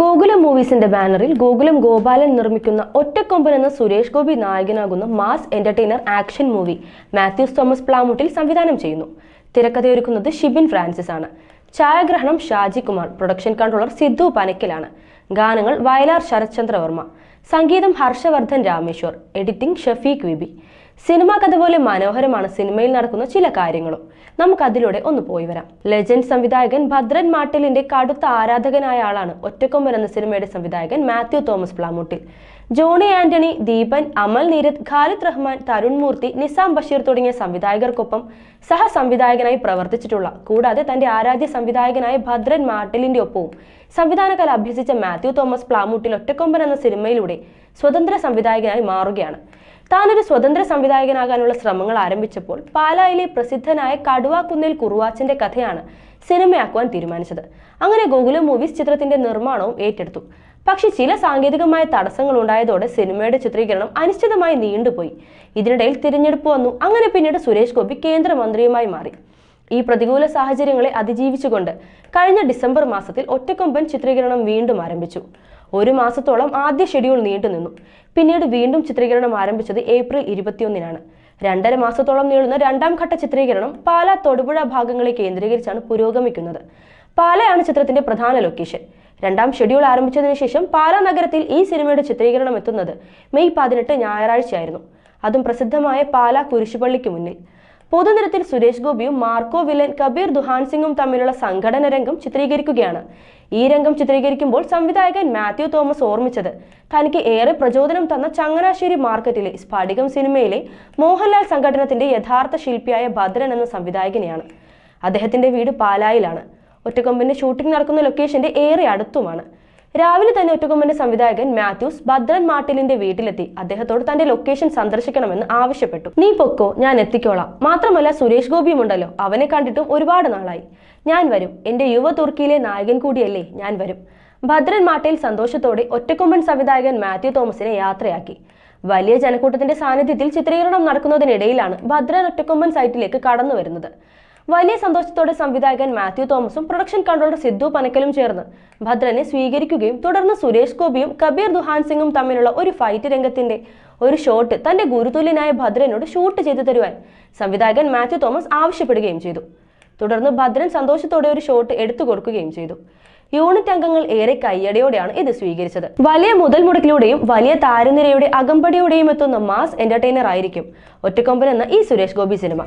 ഗോകുലം മൂവീസിന്റെ ബാനറിൽ ഗോകുലം ഗോപാലൻ നിർമ്മിക്കുന്ന ഒറ്റക്കൊമ്പൻ എന്ന സുരേഷ് ഗോപി നായകനാകുന്ന mass entertainer action movie Mathews Thomas Plamoottil സംവിധാനം ചെയ്യുന്നു. തിരക്കഥയൊരുക്കുന്നത് ഷിബിൻ ഫ്രാൻസിസ് ആണ്. ഛായാഗ്രഹണം ഷാജി കുമാർ പ്രൊഡക്ഷൻ കൺട്രോളർ സിദ്ധു പനക്കിലാണ്. ഗാനങ്ങൾ വയലാർ ശരത്ചന്ദ്രവർമ്മ സംഗീതം Harshavardhan Rameshwar. Editing Shafeeq VB. Cinema കഥ പോലെ മനോഹരമാണ് സിനിമയിൽ നടക്കുന്ന ചില കാര്യങ്ങളും. നമുക്ക് അതിലൂടെ ഒന്ന് പോയി വരാം. ലെജൻഡ് സംവിധായകൻ ഭദ്രൻ മാട്ടിലിന്റെ കടുത്ത ആരാധകനായ ആളാണ് ഒറ്റക്കൊമ്പൻ എന്ന സിനിമയുടെ സംവിധായകൻ മാത്യു തോമസ് പ്ലാമൂട്ടിൽ. ജോണി ആന്റണി ദീപൻ അമൽ നീരത് ഖാലിദ് റഹ്മാൻ തരുൺ മൂർത്തി നിസാം ബഷീർ തുടങ്ങിയ സംവിധായകർക്കൊപ്പം സഹ സംവിധായകനായി പ്രവർത്തിച്ചിട്ടുള്ള കൂടാതെ തന്റെ ആരാധ്യ സംവിധായകനായ ഭദ്രൻ മാട്ടിലിന്റെ ഒപ്പവും സംവിധാന കല അഭ്യസിച്ച മാത്യു തോമസ് പ്ലാമൂട്ടിൽ ഒറ്റക്കൊമ്പൻ എന്ന സിനിമയിലൂടെ സ്വതന്ത്ര സംവിധായകനായി മാറുകയാണ്. താനൊരു സ്വതന്ത്ര സംവിധായകനാകാനുള്ള ശ്രമങ്ങൾ ആരംഭിച്ചപ്പോൾ പാലായിലെ പ്രസിദ്ധനായ കടുവാക്കുന്നിൽ കുറുവാച്ചന്റെ കഥയാണ് സിനിമയാക്കുവാൻ തീരുമാനിച്ചത്. അങ്ങനെ ഗോകുലം മൂവീസ് ചിത്രത്തിന്റെ നിർമ്മാണവും ഏറ്റെടുത്തു. പക്ഷേ ചില സാങ്കേതികമായ തടസ്സങ്ങൾ ഉണ്ടായതോടെ സിനിമയുടെ ചിത്രീകരണം അനിശ്ചിതമായി നീണ്ടുപോയി. ഇതിനിടയിൽ തിരഞ്ഞെടുപ്പ് വന്നു. അങ്ങനെ പിന്നീട് സുരേഷ് ഗോപി കേന്ദ്രമന്ത്രിയുമായി മാറി. ഈ പ്രതികൂല സാഹചര്യങ്ങളെ അതിജീവിച്ചുകൊണ്ട് കഴിഞ്ഞ ഡിസംബർ മാസത്തിൽ ഒറ്റക്കൊമ്പൻ ചിത്രീകരണം വീണ്ടും ആരംഭിച്ചു. ഒരു മാസത്തോളം ആദ്യ ഷെഡ്യൂൾ നീണ്ടു നിന്നു. പിന്നീട് വീണ്ടും ചിത്രീകരണം ആരംഭിച്ചത് ഏപ്രിൽ ഇരുപത്തിയൊന്നിനാണ്. രണ്ടര മാസത്തോളം നീളുന്ന രണ്ടാം ഘട്ട ചിത്രീകരണം പാല തൊടുപുഴ ഭാഗങ്ങളെ കേന്ദ്രീകരിച്ചാണ് പുരോഗമിക്കുന്നത്. പാലയാണ് ചിത്രത്തിന്റെ പ്രധാന ലൊക്കേഷൻ. രണ്ടാം ഷെഡ്യൂൾ ആരംഭിച്ചതിനു ശേഷം പാല നഗരത്തിൽ ഈ സിനിമയുടെ ചിത്രീകരണം എത്തുന്നത് മെയ് പതിനെട്ട് ഞായറാഴ്ചയായിരുന്നു. അതും പ്രസിദ്ധമായ പാല കുരിശുപള്ളിക്ക് മുന്നിൽ. പൊതുനിരത്തിൽ സുരേഷ് ഗോപിയും മാർക്കോ വില്ലൻ കബീർ ദുഹാൻ സിംഗും തമ്മിലുള്ള സംഘടന രംഗം ചിത്രീകരിക്കുകയാണ്. ഈ രംഗം ചിത്രീകരിക്കുമ്പോൾ സംവിധായകൻ മാത്യു തോമസ് ഓർമ്മിച്ചത് തനിക്ക് ഏറെ പ്രചോദനം തന്ന ചങ്ങനാശ്ശേരി മാർക്കറ്റിലെ സ്ഫടികം സിനിമയിലെ മോഹൻലാൽ സംഘടനത്തിന്റെ യഥാർത്ഥ ശില്പിയായ ഭദ്രൻ എന്ന സംവിധായകനെയാണ്. അദ്ദേഹത്തിന്റെ വീട് പാലായിലാണ്. ഒറ്റക്കൊമ്പിന്റെ ഷൂട്ടിംഗ് നടക്കുന്ന ലൊക്കേഷന്റെ ഏറെ അടുത്തുമാണ്. രാവിലെ തന്നെ ഒറ്റക്കൊമ്പന്റെ സംവിധായകൻ മാത്യൂസ് ഭദ്രൻ മാട്ടിലിന്റെ വീട്ടിലെത്തി. അദ്ദേഹത്തോട് തന്റെ ലൊക്കേഷൻ സന്ദർശിക്കണമെന്ന് ആവശ്യപ്പെട്ടു. നീ പൊക്കോ ഞാൻ എത്തിക്കോളാം. മാത്രമല്ല സുരേഷ് ഗോപിയും ഉണ്ടല്ലോ. അവനെ കണ്ടിട്ടും ഒരുപാട് നാളായി. ഞാൻ വരും. എന്റെ യുവ തുർക്കിയിലെ നായകൻ കൂടിയല്ലേ ഞാൻ വരും. ഭദ്രൻ മാട്ടയിൽ സന്തോഷത്തോടെ ഒറ്റക്കൊമ്പൻ സംവിധായകൻ മാത്യു തോമസിനെ യാത്രയാക്കി. വലിയ ജനക്കൂട്ടത്തിന്റെ സാന്നിധ്യത്തിൽ ചിത്രീകരണം നടക്കുന്നതിനിടയിലാണ് ഭദ്രൻ ഒറ്റക്കൊമ്പൻ സൈറ്റിലേക്ക് കടന്നു വരുന്നത് വലിയ സന്തോഷത്തോടെ സംവിധായകൻ മാത്യു തോമസും പ്രൊഡക്ഷൻ കൺട്രോളർ സിദ്ധു പനക്കലും ചേർന്ന് ഭദ്രനെ സ്വീകരിക്കുകയും തുടർന്ന് സുരേഷ് ഗോപിയും കബീർ ദുഹാൻ സിംഗും തമ്മിലുള്ള ഒരു ഫൈറ്റ് രംഗത്തിന്റെ ഒരു ഷോട്ട് തന്റെ ഗുരുതുല്യനായ ഭദ്രനോട് ഷൂട്ട് ചെയ്തു തരുവാൻ സംവിധായകൻ മാത്യു തോമസ് ആവശ്യപ്പെടുകയും ചെയ്തു. തുടർന്ന് ഭദ്രൻ സന്തോഷത്തോടെ ഒരു ഷോട്ട് എടുത്തു കൊടുക്കുകയും ചെയ്തു. യൂണിറ്റ് അംഗങ്ങൾ ഏറെ കയ്യടിയോടെയാണ് ഇത് സ്വീകരിച്ചത്. വലിയ മുതൽ മുടക്കിലൂടെയും വലിയ താരനിരയുടെ അകമ്പടിയോടെയും എത്തുന്ന മാസ് എന്റർടൈനർ ആയിരിക്കും. ഒറ്റക്കൊമ്പൻ എന്ന ഈ സുരേഷ് ഗോപി സിനിമ.